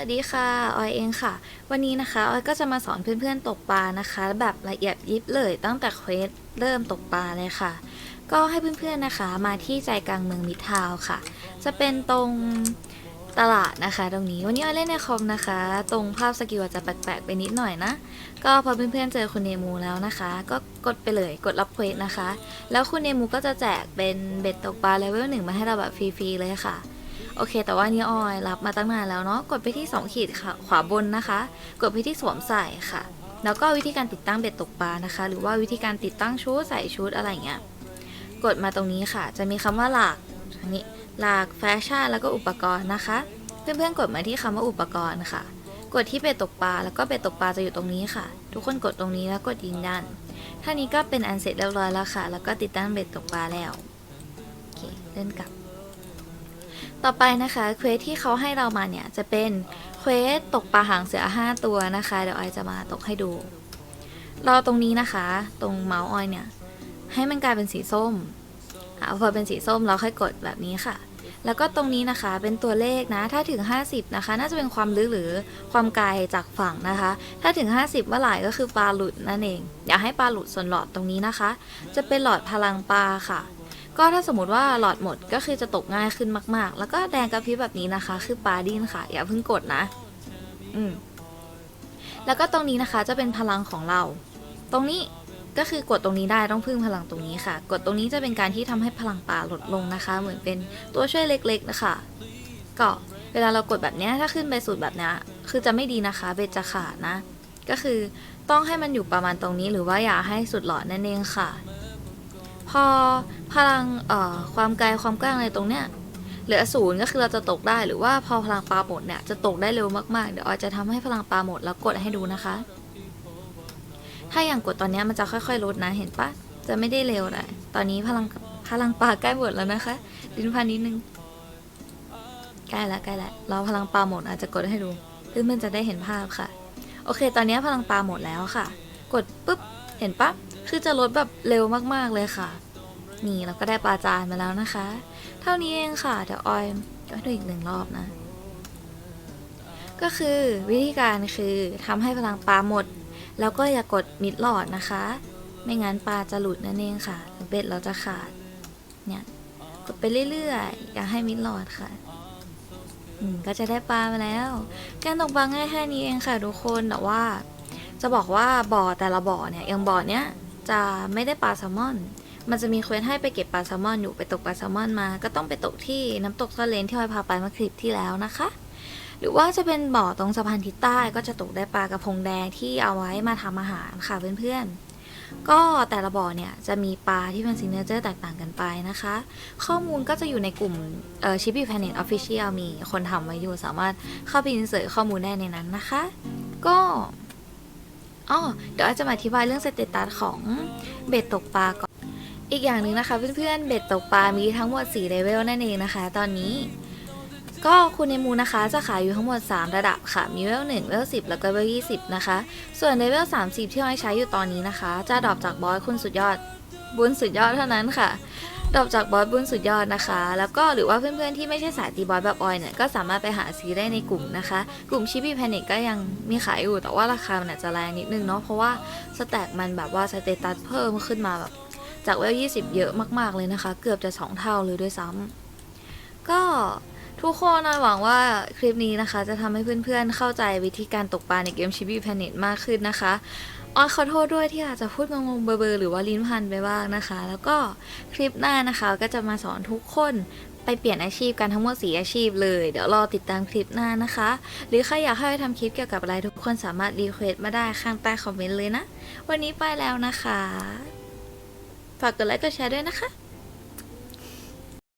วัสดีค่ะออยเองค่ะ วันนี้นะคะออยก็จะมาสอนเพื่อนๆตกปลานะคะ แบบละเอียดยิบเลยตั้งแต่เควสเริ่มตกปลาเลยค่ะ ก็ให้เพื่อนๆนะคะมาที่ใจกลางเมืองมิทาวค่ะ จะเป็นตรงตลาดนะคะ ตรงนี้วันนี้ออยเล่นในคอมนะคะ ตรงภาพสกิลจจะแปลกๆไปนิดหน่อยนะ ก็พอเพื่อนๆเจอคุณเนมูแล้วนะคะ ก็กดไปเลยกดรับเควสนะคะ แล้วคุณเนมูก็จะแจกเป็นเบ็ดตกปลาเลเวลหนึ่งมาให้เราแบบฟรีๆเลยค่ะ โอเค แต่ว่านี่ออยรับมาตั้งนานแล้วเนาะกดไปที่ 2 ขีดค่ะ ขวาบนนะคะ กดไปที่สวมใส่ค่ะ แล้วก็วิธีการติดตั้งเบ็ดตกปลานะคะ หรือว่าวิธีการติดตั้งชุดใส่ชุดอะไรเงี้ยกดมาตรงนี้ค่ะ จะมีคำว่าหลากอันนี้หลากแฟชั่นแล้วก็อุปกรณ์นะคะ เพื่อนๆกดมาที่คำว่าอุปกรณ์ค่ะ กดที่เบ็ดตกปลาแล้วก็เบ็ดตกปลาจะอยู่ตรงนี้ค่ะ ทุกคนกดตรงนี้แล้วกดยืนยันท่านี้ก็เป็นอันเสร็จเรียบร้อยแล้วค่ะ แล้วก็ติดตั้งเบ็ดตกปลาแล้วโอเคเล่นกลับ ต่อไปนะคะเควสที่เขาให้เรามาเนี่ยจะเป็นเควสตกปลาหางเสือ 5 ตัวนะคะ เดี๋ยวออยจะมาตกให้ดูรอตรงนี้นะคะ ตรงเมาส์ออยเนี่ย ให้มันกลายเป็นสีส้มอพอเป็นสีส้มเราค่อยกดแบบนี้ค่ะ แล้วก็ตรงนี้นะคะเป็นตัวเลขนะ ถ้าถึง 50 นะคะ น่าจะเป็นความลึกหรือความไกลจากฝั่งนะคะ ถ้าถึง 50 เมื่อไหร่ก็คือปลาหลุดนั่นเอง อย่าให้ปลาหลุดส่วนหลอดตรงนี้นะคะ จะเป็นหลอดพลังปลาค่ะ ก็ถ้าสมมติว่าหลอดหมดก็คือจะตกง่ายขึ้นมาก ๆ แล้วก็แดงกระพริบแบบนี้นะคะ คือปลาดิ้นค่ะ อย่าเพิ่งกดนะ อืมแล้วก็ตรงนี้นะคะจะเป็นพลังของเรา ตรงนี้ก็คือกดตรงนี้ได้ต้องพึ่งพลังตรงนี้ค่ะ กดตรงนี้จะเป็นการที่ทำให้พลังปลาลดลงนะคะ เหมือนเป็นตัวช่วยเล็ก ๆ นะคะก็เวลาเรากดแบบนี้ถ้าขึ้นไปสุดแบบนี้คือจะไม่ดีนะคะเบจะขาดนะ ก็คือต้องให้มันอยู่ประมาณตรงนี้หรือว่าอย่าให้สุดหลอดนั่นเองค่ะ อพลังเอ่อความไกลความกว้างอะไรตรงเนี้ยเหลือศูนย์ก็คือเราจะตกได้หรือว่าพอพลังปลาหมดเนี่ยจะตกได้เร็วมากๆ เดี๋ยวออยจะทำให้พลังปลาหมดแล้วกดให้ดูนะคะ ถ้าอย่างกดตอนเนี้ยมันจะค่อยๆลดนะเห็นปะจะไม่ได้เร็วเลยตอนนี้พลังพลังปลาใกล้หมดแล้วนะคะลิ้นพันนิดนึงใกล้ล้วใกล้ล้วเราพลังปลาหมดอาจจะกดให้ดูเพื่อนๆจะได้เห็นภาพค่ะ โอเค ตอนนี้พลังปลาหมดแล้วค่ะ กดปุ๊บเห็นปะคือจะลดแบบเร็วมากๆเลยค่ะ นี่เราก็ได้ปลาจานมาแล้วนะคะ เท่านี้เองค่ะ เดี๋ยวออยก็ดูอีกหนึ่งรอบนะ ก็คือวิธีการคือทำให้พลังปลาหมด แล้วก็อย่ากดมิดหลอดนะคะ ไม่งั้นปลาจะหลุดนั่นเองค่ะเบ็ดเราจะขาด เนี่ยกดไปเรื่อยๆ อย่าให้มิดหลอดค่ะอืมก็จะได้ปลามาแล้ว การตกปลาง่ายแค่นี้เองค่ะทุกคนแต่ว่า จะบอกว่าบ่อแต่ละบ่อเนี่ยอย่างบ่อเนี้ยจะไม่ได้ปลาแซลมอน มันจะมีเควสให้ไปเก็บปลาแซลมอนอยู่ไปตกปลาแซลมอนมา ก็ต้องไปตกที่น้ำตกซ่อเลนที่ออยพาไปเมื่อคลิปที่แล้วนะคะ หรือว่าจะเป็นบ่อตรงสะพานทิศใต้ก็จะตกได้ปลากระพงแดงที่เอาไว้มาทำอาหารค่ะเพื่อนๆ ก็แต่ละบ่อเนี่ยจะมีปลาที่เป็นซิงเกิลเจอร์แตกต่างกันไปนะคะ ข้อมูลก็จะอยู่ในกลุ่มชิปปี้แพนเน็ตออฟฟิเชียลมีคนทำไว้อยู่สามารถเข้าไปอินเสิร์ตข้อมูลได้ในนั้นนะคะ ก็อ๋อเดี๋ยวอาจจะมาอธิบายเรื่องสเตตัสของเบ็ดตกปลาก่อน อีกอย่างหนึ่งนะคะเพื่อนๆเบ็ดตกปลา มีทั้งหมด4เลเวลนั่นเองนะคะ ตอนนี้ ก็คุณในมูนะคะจะขายอยู่ทั้งหมด 3 ระดับค่ะ มีเลเวล1เลเวล10 แล้วก็เลเวล20 นะคะ ส่วนเลเวล30 ที่ออยใช้อยู่ตอนนี้นะคะ จะดรอปจากบอสคุณสุดยอด บุญสุดยอดเท่านั้นค่ะดรอปจากบอสบุญสุดยอดนะคะ แล้วก็หรือว่าเพื่อนๆที่ไม่ใช่สายตีบอสแบบออยเนี่ยก็สามารถไปหาซื้อได้ในกลุ่มนะคะ กลุ่มชิปปี้แพนิกก็ยังมีขายอยู่แต่ว่าราคามันอาจจะแรงนิดนึงเนาะเพราะว่าสแต็กมันแบบว่าสเตตัสเพิ่มขึ้นมาแบบ จากเวล20 เยอะมาก ๆ เลยนะคะ เกือบจะ 2 เท่าเลยด้วยซ้ำก็ทุกคนนะหวังว่าคลิปนี้นะคะ จะทำให้เพื่อนๆเข้าใจวิธีการตกปลาในเกมชิปปี้แพนิ t มากขึ้นนะคะออยขอโทษด้วยที่อาจจะพูดงงๆเบอร์หรือว่าลิ้นพันไปบ้างนะคะ แล้วก็คลิปหน้านะคะก็จะมาสอนทุกคนไปเปลี่ยนอาชีพกันทั้งหมดสีอาชีพเลย เดี๋ยวรอติดตามคลิปหน้านะคะ หรือใครอยากให้ทำคลิปเกี่ยวกับอะไรทุกคนสามารถรีเควสต์มาได้ข้างใต้คอมเมนต์เลยนะ วันนี้ไปแล้วนะคะ ฝากกดไลค์กดแชร์ด้วยนะคะ